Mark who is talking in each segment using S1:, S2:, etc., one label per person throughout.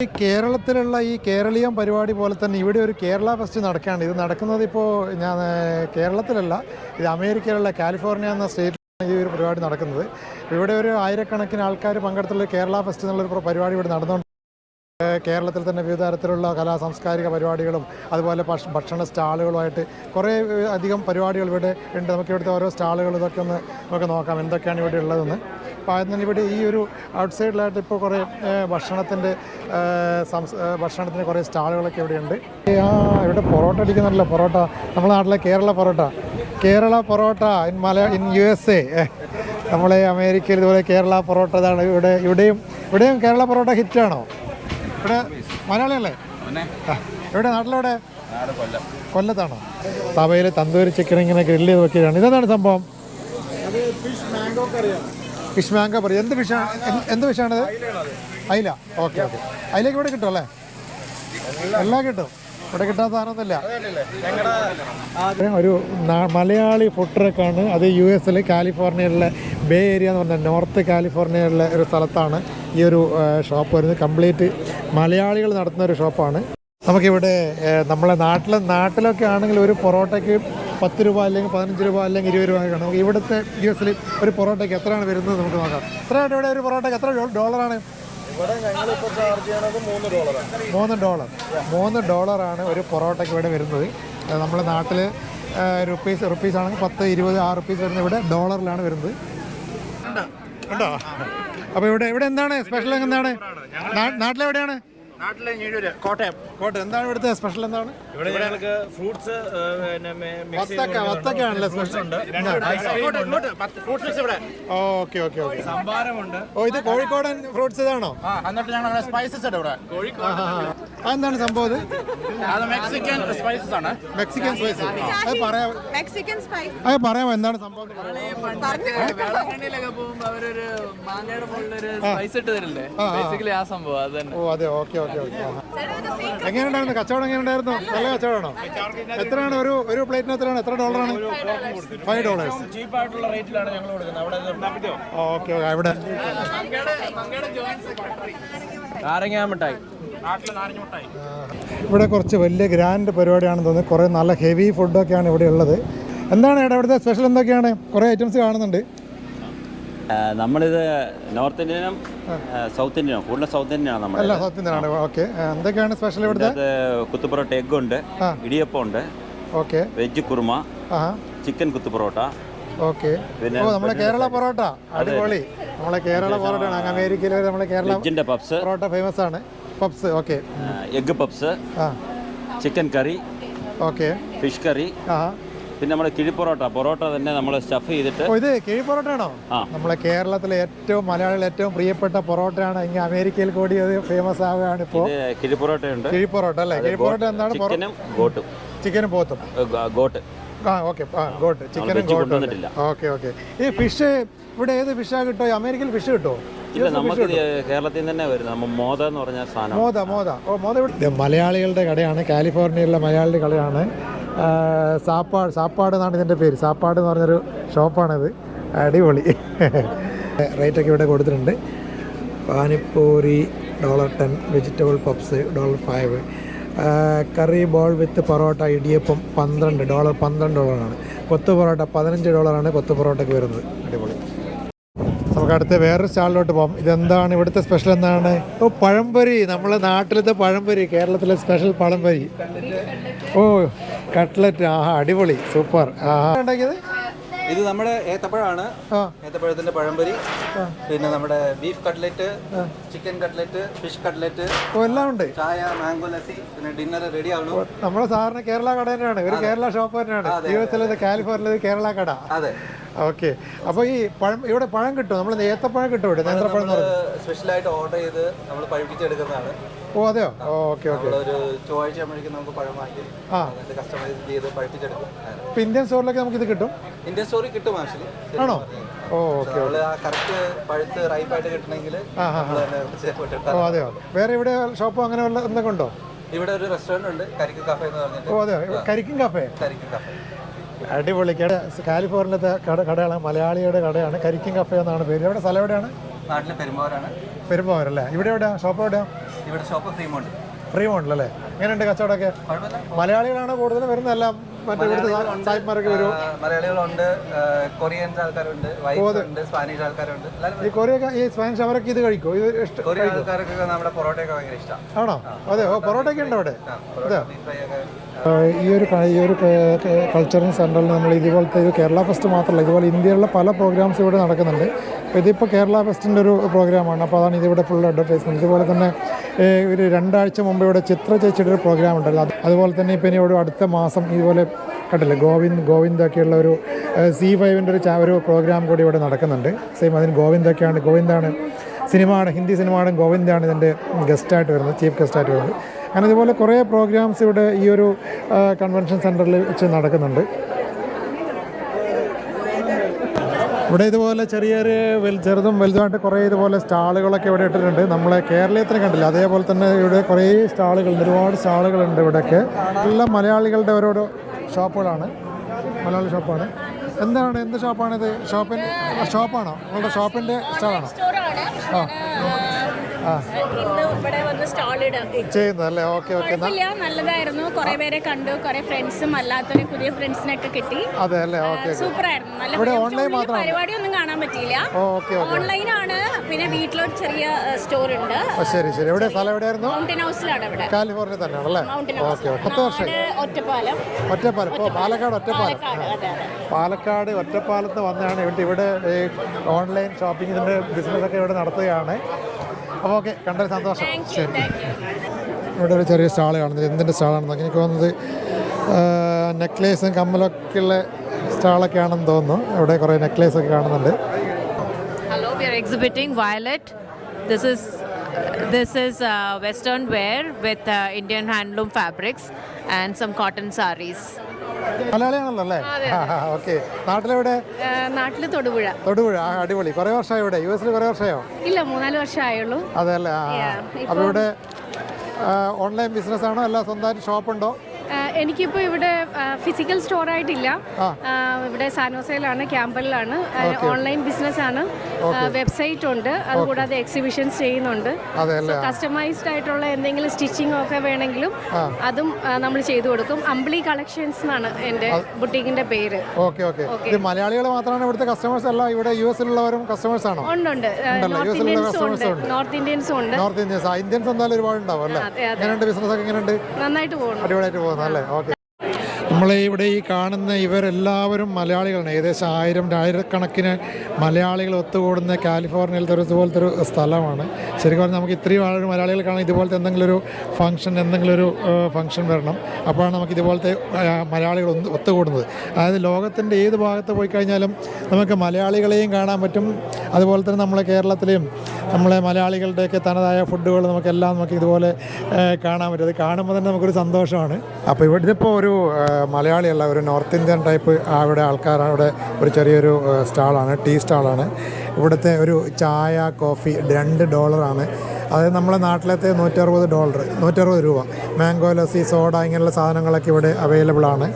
S1: ഈ കേരളത്തിലുള്ള ഈ കേരളീയം പരിപാടി പോലെ തന്നെ ഇവിടെ ഒരു കേരള ഫെസ്റ്റ് നടക്കുകയാണ്. ഇത് നടക്കുന്നത് ഇപ്പോൾ ഞാൻ കേരളത്തിലല്ല ഇത് അമേരിക്കയിലുള്ള കാലിഫോർണിയ എന്ന സ്റ്റേറ്റിലാണ് ഈ ഒരു പരിപാടി നടക്കുന്നത്. ഇവിടെ ഒരു ആയിരക്കണക്കിന് ആൾക്കാർ പങ്കെടുത്തുള്ള കേരള ഫെസ്റ്റ് എന്നുള്ളൊരു പ്ര- പരിപാടി ഇവിടെ നടന്നുകൊണ്ട് കേരളത്തിൽ തന്നെ വിവിധ തരത്തിലുള്ള കലാ സാംസ്കാരിക പരിപാടികളും അതുപോലെ ഭക്ഷണ സ്റ്റാളുകളുമായിട്ട് കുറേ അധികം പരിപാടികൾ ഇവിടെ ഉണ്ട്. നമുക്ക് ഇവിടുത്തെ ഓരോ സ്റ്റാളുകൾ ഇതൊക്കെ ഒന്ന് നമുക്ക് നോക്കാം എന്തൊക്കെയാണ് ഇവിടെ ഉള്ളതെന്ന്. ഇവിടെ ഈ ഒരു ഔട്ട്സൈഡിലായിട്ട് ഇപ്പോൾ കുറേ ഭക്ഷണത്തിന്റെ ഭക്ഷണത്തിന് കുറേ സ്റ്റാളുകളൊക്കെ ഇവിടെയുണ്ട്. ആ ഇവിടെ പൊറോട്ട അടിക്കുന്നുണ്ടല്ലോ പൊറോട്ട. നമ്മുടെ നാട്ടിലെ കേരള പൊറോട്ട. കേരള പൊറോട്ട ഇൻ മല ഇൻ യു എസ് എ. നമ്മളെ അമേരിക്കയിൽ ഇതുപോലെ കേരള പൊറോട്ട ഇതാണ്. ഇവിടെ ഇവിടെയും ഇവിടെയും കേരള പൊറോട്ട ഹിറ്റാണോ? ഇവിടെ മലയാളിയല്ലേ? ഇവിടെ നാട്ടിലെവിടെ? കൊല്ലത്താണോ? തവയിൽ തന്തൂരി ചിക്കൻ ഇങ്ങനെ ഗ്രില്ല് ചെയ്ത് വെക്കുകയാണ് ഇതെന്താണ് സംഭവം? ഫിഷ് മാങ്കോ പറയും. എന്ത് ഫിഷാണ് എന്ത് ഫിഷാണത് അയില. Okay okay. അയിലേക്ക് ഇവിടെ കിട്ടും അല്ലേ? എല്ലാം കിട്ടും. ഇവിടെ കിട്ടാത്ത സാധനമൊന്നുമില്ല. ഒരു മലയാളി ഫുഡ് ട്രക്കാണ് അത് യു എസിൽ കാലിഫോർണിയയിലെ ബേ ഏരിയ എന്ന് പറഞ്ഞാൽ നോർത്ത് കാലിഫോർണിയയിലെ ഒരു സ്ഥലത്താണ് ഈ ഒരു ഷോപ്പ് വരുന്നത്. കംപ്ലീറ്റ് മലയാളികൾ നടത്തുന്ന ഒരു ഷോപ്പാണ് നമുക്കിവിടെ നമ്മളെ നാട്ടിലെ നാട്ടിലൊക്കെ ആണെങ്കിൽ ഒരു പൊറോട്ടയ്ക്ക് പത്ത് രൂപ അല്ലെങ്കിൽ പതിനഞ്ച് രൂപ അല്ലെങ്കിൽ ഇരുപത് രൂപ കാണും നമുക്ക് ഇവിടുത്തെ യു എസിൽ ഒരു പൊറോട്ടയ്ക്ക് എത്രയാണ് വരുന്നത് നമുക്ക് നോക്കാം. എത്രയാണ് ഇവിടെ ഒരു പൊറോട്ടയ്ക്ക് എത്ര ഡോളറാണ്? മൂന്ന് ഡോളർ. മൂന്ന് ഡോളറാണ് ഒരു പൊറോട്ടയ്ക്ക് ഇവിടെ വരുന്നത്. നമ്മുടെ നാട്ടിൽ റുപ്പീസ് റുപ്പീസ് ആണെങ്കിൽ പത്ത് ഇരുപത് ആ റുപ്പീസ് വരുന്നത് ഇവിടെ ഡോളറിലാണ് വരുന്നത്. ഉണ്ടോ? അപ്പോൾ ഇവിടെ ഇവിടെ എന്താണ്? സ്പെഷ്യൽ എന്താണ് നാട്ടിലെവിടെയാണ്?
S2: നാട്ടിലെ കോട്ടയം.
S1: കോട്ടെ എന്താണ് ഇവിടുത്തെ സ്പെഷ്യൽ എന്താണ്?
S2: ഇവിടെ ഞങ്ങൾക്ക് ഫ്രൂട്ട്സ് പിന്നെ മിക്സ്
S1: വത്തക്ക വത്തക്കാണല്ലേ സ്പെഷ്യൽ
S2: ഫ്രൂട്ട്സ് മിക്സ് ഇവിടെ.
S1: Okay okay okay.
S2: സംഭാരമുണ്ട്.
S1: ഓ ഇത് കോഴിക്കോടൻ ഫ്രൂട്ട്സ് ഇതാണോ?
S2: എന്നിട്ട് ഞങ്ങൾ സ്പൈസസ് ഉണ്ട് ഇവിടെ. കോഴിക്കോട്.
S1: അതെന്താണ് സംഭവം
S2: അത് മെക്സിക്കൻ സ്പൈസസ് ആണ്.
S1: മെക്സിക്കൻ സ്പൈസ് അത് പറയാം.
S3: മെക്സിക്കൻ സ്പൈസ്
S1: അത് പറയാമോ എന്താണ് സംഭവം ഓ അതെ ഓക്കെ ഓക്കെ ഓക്കെ. എങ്ങനെയുണ്ടായിരുന്നു? കച്ചവടം എങ്ങനെയുണ്ടായിരുന്നു? നല്ല കച്ചവടമാണോ എത്രയാണ് ഒരു ഒരു പ്ലേറ്റിന് എത്രയാണ് എത്ര ഡോളറാണ്? Five dollars.
S2: ചീപ്പായിട്ടുള്ള റേറ്റിലാണ് ഞങ്ങൾ കൊടുക്കുന്നത്. അവിടെ ഇത്
S1: ഓക്കെ ഓക്കെ ഇവിടെ
S4: നാരങ്ങാ മിഠായി.
S1: ഇവിടെ കുറച്ച് വലിയ ഗ്രാൻഡ് പരിപാടിയാണെന്ന് തോന്നുന്നു. കുറേ നല്ല ഹെവി ഫുഡൊക്കെയാണ് ഇവിടെ ഉള്ളത്. എന്താണ് ഇവിടെ ഇവിടുത്തെ സ്പെഷ്യൽ എന്തൊക്കെയാണ്? കുറേ ഐറ്റംസ് കാണുന്നുണ്ട്.
S5: നമ്മളിത് നോർത്ത് ഇന്ത്യനും സൗത്ത് ഇന്ത്യനും കൂടുതൽ സൗത്ത് ഇന്ത്യനാണ് നമ്മൾ
S1: അല്ല ആണ് ഓക്കെ. എന്തൊക്കെയാണ് സ്പെഷ്യൽ ഇവിടുത്തെ?
S5: കുത്തുപൊറോട്ട എഗ് ഉണ്ട് ഇടിയപ്പം ഉണ്ട്
S1: okay.
S5: Veg kurma chicken kothu parotta
S1: okay.
S5: പിന്നെ
S1: നമ്മുടെ കേരള പൊറോട്ട. അടിപൊളി. നമ്മളെ കേരള പൊറോട്ട ആണ് അമേരിക്കയിൽ വരെ നമ്മളെ കേരള
S5: പപ്സ്.
S1: പൊറോട്ട ഫേമസ് ആണ്. Puffs okay.
S5: Egg puffs chicken curry
S1: okay.
S5: Fish curry പിന്നെ നമ്മുടെ കിഴിപ്പൊറോട്ട പൊറോട്ട തന്നെ നമ്മൾ സ്റ്റഫ് ചെയ്തിട്ട്
S1: ഇത് കിഴി പൊറോട്ടയാണോ?
S5: ആ.
S1: നമ്മളെ കേരളത്തിലെ ഏറ്റവും മലയാളികൾ ഏറ്റവും പ്രിയപ്പെട്ട പൊറോട്ടയാണ് ഇങ്ങനെ അമേരിക്കയിൽ കൂടി അത് ഫേമസ് ആവുകയാണ് ഇപ്പോൾ
S5: കിഴിപ്പൊറോട്ടയുണ്ട്
S1: കിഴി പൊറോട്ട അല്ലേ? കിഴി പൊറോട്ട എന്താണ്
S5: ചിക്കനും ഗോട്ടും.
S1: ചിക്കനും പോത്തും
S5: ഗോട്ട്.
S1: ആ ഓക്കെ ഗോട്ട്. ചിക്കനും ഗോട്ടും. Okay okay. ഈ ഫിഷ് ഇവിടെ ഏത് ഫിഷാ കിട്ടോ അമേരിക്കയിൽ ഫിഷ് കിട്ടോ
S5: ഇല്ല നമുക്ക് കേരളത്തിൽ തന്നെ വരുന്നത്. മോദ എന്ന് പറഞ്ഞ സാധനം.
S1: മോദ മോദ. ഓ മോദ മലയാളികളുടെ കടയാണ്. കാലിഫോർണിയയിലെ മലയാളിയുടെ കടയാണ്. സാപ്പാട് സാപ്പാട് എന്നാണ് ഇതിന്റെ പേര്. സാപ്പാട് എന്ന് പറഞ്ഞൊരു ഷോപ്പാണത്. അടിപൊളി. റേറ്റൊക്കെ ഇവിടെ കൊടുത്തിട്ടുണ്ട്. Panipuri dollar ten vegetable puffs dollar five curry ball with parotta idiyappam പന്ത്രണ്ട് ഡോളർ പന്ത്രണ്ട് ഡോളറാണ് കൊത്തു പൊറോട്ട പതിനഞ്ച് ഡോളറാണ് കൊത്തു പൊറോട്ടയ്ക്ക് വരുന്നത്. അടിപൊളി. നമുക്ക് അടുത്ത വേറൊരു സ്റ്റാളിലോട്ട് പോകാം ഇതെന്താണ്? ഇവിടുത്തെ സ്പെഷ്യൽ എന്താണ്? ഓ പഴംപൊരി. നമ്മളെ നാട്ടിലത്തെ പഴംപൊരി കേരളത്തിലെ സ്പെഷ്യൽ പഴംപൊരി. ഓ കട്ട്ലറ്റ്. ആഹാ അടിപൊളി. സൂപ്പർ. ആഹാ. ഉണ്ടാക്കിയത്?
S6: ഇത് നമ്മുടെ ഏത്തപ്പഴമാണ്. ഏത്തപ്പഴത്തിന്റെ പഴംപൊരി. പിന്നെ നമ്മുടെ beef cutlet chicken cutlet fish cutlet
S1: എല്ലാം ഉണ്ട്.
S6: ചായ മാംഗോ ലസ്സി പിന്നെ ഡിന്നർ റെഡി ആവണു.
S1: നമ്മുടെ സാറിന് കേരള കട തന്നെയാണ്. ഒരു കേരള ഷോപ്പ് തന്നെയാണ്. എസിലെ കാലിഫോർണിയയിലെ കേരള കട.
S6: അതെ.
S1: ഓക്കെ അപ്പോൾ ഈ പഴം ഇവിടെ പഴം കിട്ടും നമ്മൾ ഏത്തപ്പഴം കിട്ടും ഇവിടെ? നേന്ത്രപ്പഴം എന്ന് പറയും
S6: സ്പെഷ്യൽ ആയിട്ട് ഓർഡർ ചെയ്ത് നമ്മൾ പഴുപ്പിച്ചെടുക്കുന്നതാണ്.
S1: ഓ അതെയോ? ഓക്കെ ഓക്കെ
S6: ഒരു ചൊവ്വാഴ്ച ആകുമ്പോഴേക്കും നമുക്ക് പഴം വാങ്ങി
S1: ആ.
S6: കസ്റ്റമൈസ് ചെയ്ത് പഴുപ്പിച്ചെടുക്കും.
S1: ഇപ്പം ഇന്ത്യൻ സ്റ്റോറിലൊക്കെ നമുക്ക് ഇത് കിട്ടും?
S6: ഇന്ത്യൻ സ്റ്റോറി കിട്ടും ആക്ച്വലി
S1: ആണോ? ഓ ഓക്കെ
S6: കറക്റ്റ് പഴുത്ത് റൈപ്പായിട്ട് കിട്ടണമെങ്കിൽ
S1: ഓ അതെയോ? വേറെ ഇവിടെ ഷോപ്പോ അങ്ങനെ വല്ല എന്തൊക്കെ ഉണ്ടോ?
S6: ഇവിടെ ഒരു റെസ്റ്റോറന്റ് ഉണ്ട് കരിക്ക് കഫേ എന്ന് പറഞ്ഞിട്ട്.
S1: ഓ അതെയോ? കരിക്കും കഫേ
S6: കരിക്ക് കഫേ
S1: അടിപൊളി. കട കാലിഫോർണിയത്തെ കട കടയാണ്. മലയാളിയുടെ കടയാണ്. കരിക്കും കഫേ എന്നാണ് പേര്. എവിടെ? സ്ഥലം എവിടെയാണ്?
S6: നാട്ടിലെ പെരുമാറാണ്
S1: പെരുമ്പാവൂർ അല്ലേ? ഇവിടെ എവിടെയാ? ഷോപ്പ് എവിടെയാ?
S6: ഇവിടെ ഷോപ്പ് ഫ്രീമോണ്ട്.
S1: ഫ്രീ മോഡലല്ലേ എങ്ങനെയുണ്ട് കച്ചവടമൊക്കെ? മലയാളികളാണ് കൂടുതലും വരുന്നത് ഇവിടുത്തെ വരും
S6: മലയാളികളുണ്ട് കൊറിയൻസ് ആൾക്കാരുണ്ട് സ്പാനിഷ് ആൾക്കാരുണ്ട്.
S1: ഈ ഈ സ്പാനിഷ് അവരൊക്കെ ഇത് കഴിക്കും ഇത്
S6: ആൾക്കാർക്കൊക്കെ നമ്മുടെ പൊറോട്ടയൊക്കെ ഭയങ്കര ഇഷ്ടമാണ്
S1: ആണോ? അതെ ഓ പൊറോട്ടയൊക്കെ ഉണ്ട് അവിടെ ഈ ഒരു ഈ ഒരു കൾച്ചറൽ സെന്ററിൽ നമ്മൾ ഇതുപോലത്തെ ഒരു കേരള ഫെസ്റ്റ് മാത്രമല്ല ഇതുപോലെ ഇന്ത്യയിലുള്ള പല പ്രോഗ്രാംസ് ഇവിടെ നടക്കുന്നുണ്ട്. ഇതിപ്പോൾ കേരള ഫെസ്റ്റിന്റെ ഒരു പ്രോഗ്രാമാണ് അപ്പോൾ അതാണ് ഇതിവിടെ ഫുൾ അഡ്വർടൈസ്മെന്റ് ഇതുപോലെ തന്നെ ഒരു രണ്ടാഴ്ച മുമ്പ് ഇവിടെ ചിത്ര ചേച്ചിയുടെ ഒരു പ്രോഗ്രാം ഉണ്ടായിരുന്നു. അതുപോലെ തന്നെ ഇപ്പം ഇനി ഇവിടെ അടുത്ത മാസം ഇതുപോലെ കണ്ടില്ലേ? ഗോവിന്ദ് ഗോവിന്ദൊക്കെയുള്ള ഒരു സി ഫൈവിന്റെ ഒരു ഒരു പ്രോഗ്രാം കൂടി ഇവിടെ നടക്കുന്നുണ്ട്. സെയിം അതിന് ഗോവിന്ദൊക്കെയാണ് ഗോവിന്ദാണ് സിനിമയാണ് ഹിന്ദി സിനിമയാണ് ഗോവിന്ദാണ് ഇതിന്റെ ഗസ്റ്റായിട്ട് വരുന്നത് ചീഫ് ഗസ്റ്റായിട്ട് വരുന്നത്. അങ്ങനെ ഇതുപോലെ കുറേ പ്രോഗ്രാംസ് ഇവിടെ ഈ ഒരു കൺവെൻഷൻ സെന്ററിൽ വെച്ച് നടക്കുന്നുണ്ട്. ഇവിടെ ഇതുപോലെ ചെറിയ വെൽ വൽ- ചെറുതും വലുതുമായിട്ട് കുറേ ഇതുപോലെ സ്റ്റാളുകളൊക്കെ ഇവിടെ ഇട്ടിട്ടുണ്ട്. നമ്മളെ കേരളത്തിന് കണ്ടില്ല? അതേപോലെ തന്നെ ഇവിടെ കുറേ സ്റ്റാളുകളുണ്ട് ഒരുപാട് സ്റ്റാളുകളുണ്ട് ഇവിടെയൊക്കെ. എല്ലാ മലയാളികളുടെ ഓരോരോ ഷോപ്പുകളാണ്. മലയാളി ഷോപ്പാണ്. എന്താണ് എന്ത് ഷോപ്പാണിത്? ഷോപ്പിന്റെ ഷോപ്പാണോ? നിങ്ങളുടെ ഷോപ്പിന്റെ സ്റ്റാളാണോ? ആ.
S3: ചെയ്യുന്നത്
S1: ചെയ്യുന്നതല്ലേ? Okay okay.
S3: നല്ലതായിരുന്നു. കുറെ പേരെ കണ്ടു. കുറെ ഫ്രണ്ട്സും അല്ലാത്തവരെ പുതിയ ഫ്രണ്ട്സിനൊക്കെ കിട്ടി.
S1: അതെ അല്ലേ? ഓക്കെ
S3: സൂപ്പർ ആയിരുന്നു നല്ല പരിപാടി. കാണാൻ പറ്റിയില്ല. ആണ് പിന്നെ വീട്ടിലൊരു ചെറിയ സ്റ്റോർ ഉണ്ട്
S1: ഓ ശരി ശരി. എവിടെ സ്ഥലം എവിടെയായിരുന്നു?
S3: മൗണ്ടൻ ഹൗസിലാണ് ഇവിടെ.
S1: കാലിഫോർണിയ തന്നെയാണല്ലേ? ഓക്കെ പത്ത്
S3: നാട് ഒറ്റപ്പാലം.
S1: ഒറ്റപ്പാലം. ഇപ്പോൾ പാലക്കാട് ഒറ്റപ്പാലം.
S3: പാലക്കാട്
S1: ഒറ്റപ്പാലത്ത് വന്നാണ് ഇവിടെ ഇവിടെ ഓൺലൈൻ ബിസിനസ് ഒക്കെ ഇവിടെ നടത്തുകയാണ്. അപ്പോൾ ഓക്കെ കണ്ടൊരു സന്തോഷം. ശരി. ഇവിടെ ഒരു ചെറിയ സ്റ്റാൾ കാണുന്നത് എന്തിന്റെ സ്റ്റാളാണെന്ന് എനിക്ക് തോന്നുന്നത് നെക്ലേസും കമ്മലൊക്കെ ഉള്ള സ്റ്റാളൊക്കെ ആണെന്ന് തോന്നുന്നു. അവിടെ കുറേ നെക്ലേസ് ഒക്കെ കാണുന്നുണ്ട്.
S7: Hello we are exhibiting violet this is this is western wear with Indian handloom fabrics and some cotton some cotton saris.
S1: മലയാളിയാണല്ലോ ഓക്കെ നാട്ടിലെവിടെ?
S8: നാട്ടിൽ തൊടുപുഴ.
S1: തൊടുപുഴ. ആ, അടിപൊളി. കുറേ വർഷമായി ഇവിടെ. യു എസിൽ കുറേ വർഷമായോ?
S8: ഇല്ല മൂന്നാൽ വർഷമായുള്ളൂ.
S1: അതെ അല്ലേ? ആ അപ്പോൾ ഇവിടെ ഓൺലൈൻ ബിസിനസ് ആണോ? അല്ല സ്വന്തമായിട്ട് ഷോപ്പുണ്ടോ
S8: എനിക്കിപ്പോൾ ഇവിടെ ഫിസിക്കൽ സ്റ്റോർ ആയിട്ടില്ല. ഇവിടെ സാനോസയിലാണ് ക്യാമ്പലിലാണ് ഓൺലൈൻ ബിസിനസ് ആണ്. വെബ്സൈറ്റ് ഉണ്ട്. അതുകൂടാതെ എക്സിബിഷൻസ് ചെയ്യുന്നുണ്ട്. കസ്റ്റമൈസ്ഡ് ആയിട്ടുള്ള എന്തെങ്കിലും സ്റ്റിച്ചിങ് ഒക്കെ വേണമെങ്കിലും അതും നമ്മൾ ചെയ്തു കൊടുക്കും. അമ്പിളി കളക്ഷൻസ് എന്നാണ് എന്റെ ബുട്ടീക്കിന്റെ പേര്.
S1: Okay okay. ഇത് മലയാളികൾ മാത്രമാണ് ഇവിടുത്തെ കസ്റ്റമേഴ്സ് അല്ല ഇവിടെ യു ഉള്ളവരും കസ്റ്റമേഴ്സ് ആണോ?
S8: ഉണ്ട്
S1: ഉണ്ട്.
S8: നോർത്ത് ഇന്ത്യൻസും ഉണ്ട്. നോർത്ത് ഇന്ത്യൻസും ഉണ്ട്.
S1: നോർത്ത് ഇന്ത്യൻസ് ഇന്ത്യൻസ് എന്തായാലും ഒരുപാട് ഉണ്ടാവും അല്ലേ. എങ്ങനെയുണ്ട് ബിസിനസ് ഒക്കെ എങ്ങനെയുണ്ട്?
S8: നന്നായിട്ട് പോകുന്നു.
S1: അടിപൊളിയായിട്ട് പോകുന്നു അല്ലേ? ഓക്കെ. നമ്മൾ ഇവിടെ ഈ കാണുന്ന ഇവരെല്ലാവരും മലയാളികളാണ്. ഏകദേശം ആയിരം ആയിരക്കണക്കിന് മലയാളികൾ ഒത്തുകൂടുന്ന കാലിഫോർണിയയിലത്തെ ഒരു ഇതുപോലത്തെ ഒരു സ്ഥലമാണ്. ശരിക്കും പറഞ്ഞാൽ നമുക്ക് ഇത്രയും ആളുകൾ മലയാളികൾ കാണാൻ ഇതുപോലത്തെ എന്തെങ്കിലും ഒരു ഫംഗ്ഷൻ എന്തെങ്കിലും ഒരു ഫംഗ്ഷൻ വരണം. അപ്പോഴാണ് നമുക്ക് ഇതുപോലത്തെ മലയാളികൾ ഒത്തുകൂടുന്നത്. അതായത് ലോകത്തിന്റെ ഏത് ഭാഗത്ത് പോയി കഴിഞ്ഞാലും നമുക്ക് മലയാളികളെയും കാണാൻ പറ്റും. അതുപോലെ തന്നെ നമ്മളെ കേരളത്തിലെയും നമ്മളെ മലയാളികളുടെയൊക്കെ തനതായ ഫുഡുകൾ നമുക്കെല്ലാം നമുക്ക് ഇതുപോലെ കാണാൻ പറ്റും. അത് കാണുമ്പോൾ തന്നെ നമുക്കൊരു സന്തോഷമാണ്. അപ്പോൾ ഇവിടെ ഇപ്പോൾ ഒരു മലയാളിയല്ല ഒരു നോർത്ത് ഇന്ത്യൻ ടൈപ്പ് അവിടെ ആൾക്കാർ അവിടെ ഒരു ചെറിയൊരു സ്റ്റാളാണ് ടീ സ്റ്റാളാണ്. ഇവിടുത്തെ ഒരു ചായ കോഫി രണ്ട് ഡോളറാണ്. അതായത് നമ്മളെ നാട്ടിലത്തെ നൂറ്ററുപത് ഡോളർ നൂറ്ററുപത് രൂപ. മാംഗോ ലസ്സി സോഡ ഇങ്ങനെയുള്ള സാധനങ്ങളൊക്കെ ഇവിടെ അവൈലബിൾ ആണ്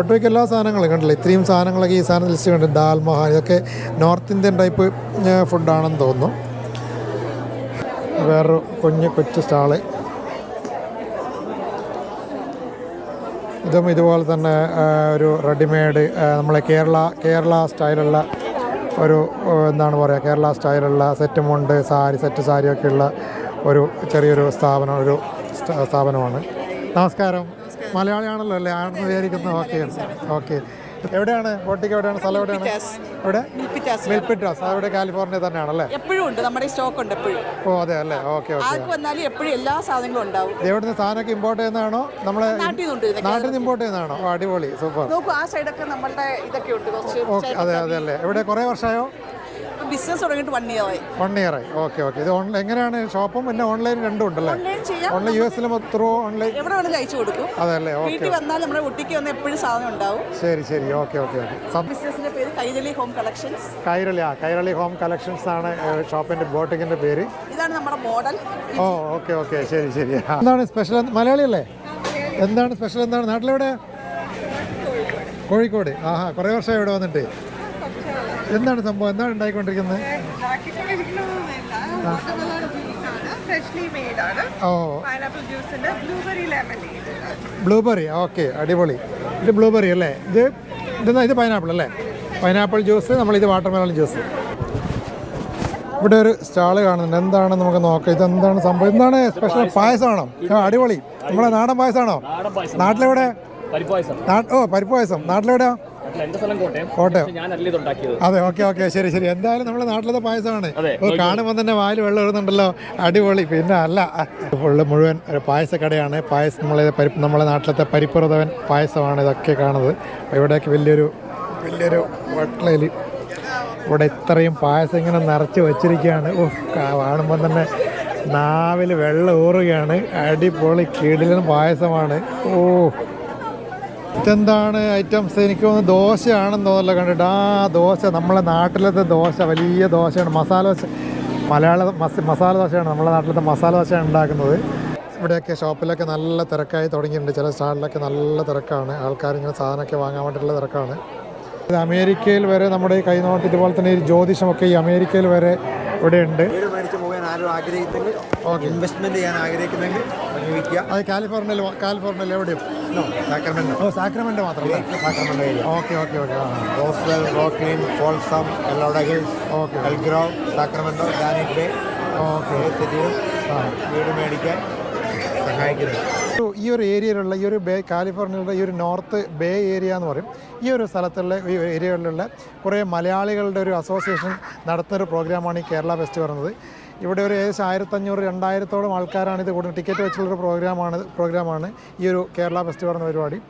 S1: ഒട്ടുമിക്ക എല്ലാ സാധനങ്ങളും കണ്ടില്ല? ഇത്രയും സാധനങ്ങളൊക്കെ ഈ സാധനം ലിസ്റ്റ് കണ്ട് ദാൽ മൊഹാൻ ഇതൊക്കെ നോർത്ത് ഇന്ത്യൻ ടൈപ്പ് ഫുഡാണെന്ന് തോന്നുന്നു. വേറൊരു കുഞ്ഞ് കൊച്ചു സ്റ്റാൾ. ഇതും ഇതുപോലെ തന്നെ ഒരു റെഡിമെയ്ഡ് നമ്മളെ കേരള കേരള സ്റ്റൈലുള്ള ഒരു എന്താണ് പറയുക കേരള സ്റ്റൈലുള്ള സെറ്റ് മുണ്ട് സാരി സെറ്റ് സാരിയൊക്കെയുള്ള ഒരു ചെറിയൊരു സ്ഥാപനം ഒരു സ്ഥാപനമാണ്. നമസ്കാരം. മലയാളിയാണല്ലോ അല്ലേ? ആണെന്ന് വിചാരിക്കുന്നു. ഓക്കെ. ഓക്കെ. എവിടെയാണ്? ബോട്ടിക്ക് എവിടെയാണ്? സ്ഥലം എവിടെയാണ്? എവിടെ? മിൽപിറ്റാസ് അവിടെ കാലിഫോർണിയ തന്നെയാണ് അല്ലേ?
S9: എപ്പോഴും ഉണ്ട്. നമ്മുടെ സ്റ്റോക്ക് ഉണ്ട് എപ്പോഴും.
S1: ഓ അതെ അല്ലേ? Okay okay.
S9: ആർക്ക് വന്നാലും എപ്പോഴും എല്ലാ സാധനങ്ങളും ഉണ്ടാവും.
S1: എവിടെ നിന്ന് സാധനമൊക്കെ ഇമ്പോർട്ട് ചെയ്യുന്നതാണോ? നമ്മളെ
S9: നാട്ടിൽ
S1: നിന്ന് ഇമ്പോർട്ട് ചെയ്യുന്നതാണോ? അടിപൊളി. സൂപ്പർ.
S9: നോക്കൂ ആ സൈഡൊക്കെ നമ്മളുടെ ഇതൊക്കെ ഉണ്ട്. കുറച്ച്
S1: അതെ അതെ അല്ലേ? എവിടെ? കുറേ വർഷമായോ?
S9: ബിസിനസ് തുടങ്ങിയിട്ട് വൺ ഇയർ ആയി.
S1: വൺ ഇയർ ആയി. ഓക്കെ ഓക്കെ ഇത് ഓൺലൈൻ എങ്ങനെയാണ്? ഷോപ്പും പിന്നെ ഓൺലൈൻ രണ്ടും ഉണ്ടല്ലേ?
S9: ഓൺലൈൻ ചെയ്യാം.
S1: ഓൺലൈൻ യു എസിലും ത്രൂ ഓൺലൈൻ
S9: എവിടെ വേണമെങ്കിലും അയച്ചു കൊടുക്കും.
S1: അതല്ലേ ഓക്കെ
S9: വീട്ടിൽ വന്നാൽ നമ്മുടെ കുട്ടിക്ക് വന്ന് എപ്പോഴും സാധനം ഉണ്ടാവും.
S1: ശരി ശരി. ഓക്കെ ഓക്കെ ഓക്കെ
S9: ബിസിനസിന്റെ പേര് കൈരളി ഹോം കളക്ഷൻസ്
S1: കൈരളി ആ കൈരളി ഹോം കളക്ഷൻസ് ആണ് ഷോപ്പിന്റെ ബോട്ടിങ്ങിന്റെ പേര്.
S9: ഇതാണ് നമ്മുടെ മോഡൽ
S1: ഓ ഓക്കെ ഓക്കെ ശരി ശരി. എന്താണ് സ്പെഷ്യൽ മലയാളി അല്ലേ? എന്താണ് സ്പെഷ്യൽ എന്താണ്? നാട്ടിലെവിടെ കോഴിക്കോട്. ആഹാ കുറേ വർഷം ഇവിടെ വന്നിട്ട്. എന്താണ് സംഭവം? എന്താണ് ഉണ്ടായിക്കൊണ്ടിരിക്കുന്നത്? ഓ.
S10: ബ്ലൂബെറി
S1: ഓക്കെ അടിപൊളി. ഇത് ബ്ലൂബെറി അല്ലേ? ഇത് ഇതെന്നാ ഇത് പൈനാപ്പിൾ അല്ലേ? പൈനാപ്പിൾ ജ്യൂസ് നമ്മളിത് വാട്ടർമെലൺ ജ്യൂസ്. ഇവിടെ ഒരു സ്റ്റാൾ കാണുന്നുണ്ട്. എന്താണ് നമുക്ക് നോക്കാം. ഇതെന്താണ് സംഭവം? എന്താണ് സ്പെഷ്യൽ പായസമാണോ? അടിപൊളി. നമ്മളെ നാടൻ പായസമാണോ? നാട്ടിലെവിടെ ഓ പരിപ്പ് പായസം. നാട്ടിലെവിടെയാ? കോട്ടയം. അതെ ഓക്കെ ഓക്കെ ശരി ശരി. എന്തായാലും നമ്മുടെ നാട്ടിലത്തെ പായസമാണ്. കാണുമ്പോൾ തന്നെ വായിൽ വെള്ളം എഴുതുന്നുണ്ടല്ലോ അടിപൊളി. പിന്നെ അല്ല ഫുള്ള് മുഴുവൻ ഒരു പായസക്കടയാണ്. പായസം നമ്മളെ പരിപ്പ് നമ്മളെ നാട്ടിലത്തെ പരിപ്പുറതവൻ പായസമാണ് ഇതൊക്കെ കാണുന്നത്. ഇവിടേക്ക് വലിയൊരു വലിയൊരു വട്ടലയിൽ ഇവിടെ ഇത്രയും പായസം ഇങ്ങനെ നിറച്ച് വെച്ചിരിക്കുകയാണ്. ഓ കാണുമ്പോൾ തന്നെ നാവിൽ വെള്ളം ഊറുകയാണ്. അടിപൊളി കിടിലൻ പായസമാണ്. ഓ ഇതെന്താണ് ഐറ്റംസ്? എനിക്ക് തോന്നുന്നു ദോശയാണെന്ന് തോന്നല്ലോ കണ്ടിട്ട് ആ ദോശ നമ്മളെ നാട്ടിലത്തെ ദോശ വലിയ ദോശയാണ്. മസാല ദോശ മലയാള മസ മസാല ദോശയാണ് നമ്മളെ നാട്ടിലത്തെ മസാല ദോശയാണ് ഉണ്ടാക്കുന്നത്. ഇവിടെയൊക്കെ ഷോപ്പിലൊക്കെ നല്ല തിരക്കായി തുടങ്ങിയിട്ടുണ്ട്. ചില സ്റ്റാളിലൊക്കെ നല്ല തിരക്കാണ്. ആൾക്കാർ ഇങ്ങനെ സാധനമൊക്കെ വാങ്ങാൻ വേണ്ടിയിട്ടുള്ള തിരക്കാണ്. ഇത് അമേരിക്കയിൽ വരെ നമ്മുടെ ഈ കൈനോട്ട് ഇതുപോലെ തന്നെ ഈ ജ്യോതിഷമൊക്കെ ഈ അമേരിക്കയിൽ വരെ ഇവിടെ ഉണ്ട്
S11: ഇൻവെസ്റ്റ്മെന്റ് ചെയ്യാൻ ആഗ്രഹിക്കുന്നെങ്കിൽ
S1: അത് കാലിഫോർണിയയിൽ കാലിഫോർണിയയിൽ എവിടെയും.
S11: സാക്രമെന്റ്
S1: ഓ സാക്രമെന്റ് മാത്രമല്ല
S11: Sacramento area
S1: okay okay okay ആ.
S11: Roseville Rocklin Folsom El Dorado Hills
S1: okay
S11: Elk Grove Sacramento ഡാനിക് bay
S1: okay
S11: സിറ്റിയിലും വീട് മേടിക്കാൻ സഹായിക്കുന്നു.
S1: ഈ ഒരു ഏരിയയിലുള്ള ഈ ഒരു ബേ കാലിഫോർണിയയിലുള്ള ഈ ഒരു നോർത്ത് ബേ ഏരിയ എന്ന് പറയും. ഈ ഒരു സ്ഥലത്തുള്ള ഈ ഏരിയകളിലുള്ള കുറേ മലയാളികളുടെ ഒരു അസോസിയേഷൻ നടത്തുന്ന ഒരു പ്രോഗ്രാമാണ് ഈ കേരള ഫെസ്റ്റ് പറയുന്നത്. ഇവിടെ ഒരു ഏകദേശം ആയിരത്തഞ്ഞൂറ് രണ്ടായിരത്തോളം ആൾക്കാരാണ് ഇത് കൂടുതൽ ടിക്കറ്റ് വെച്ചുള്ളൊരു പ്രോഗ്രാമാണ് പ്രോഗ്രാമാണ് ഈ ഒരു കേരള ഫെസ്റ്റിവൽ എന്ന പരിപാടി.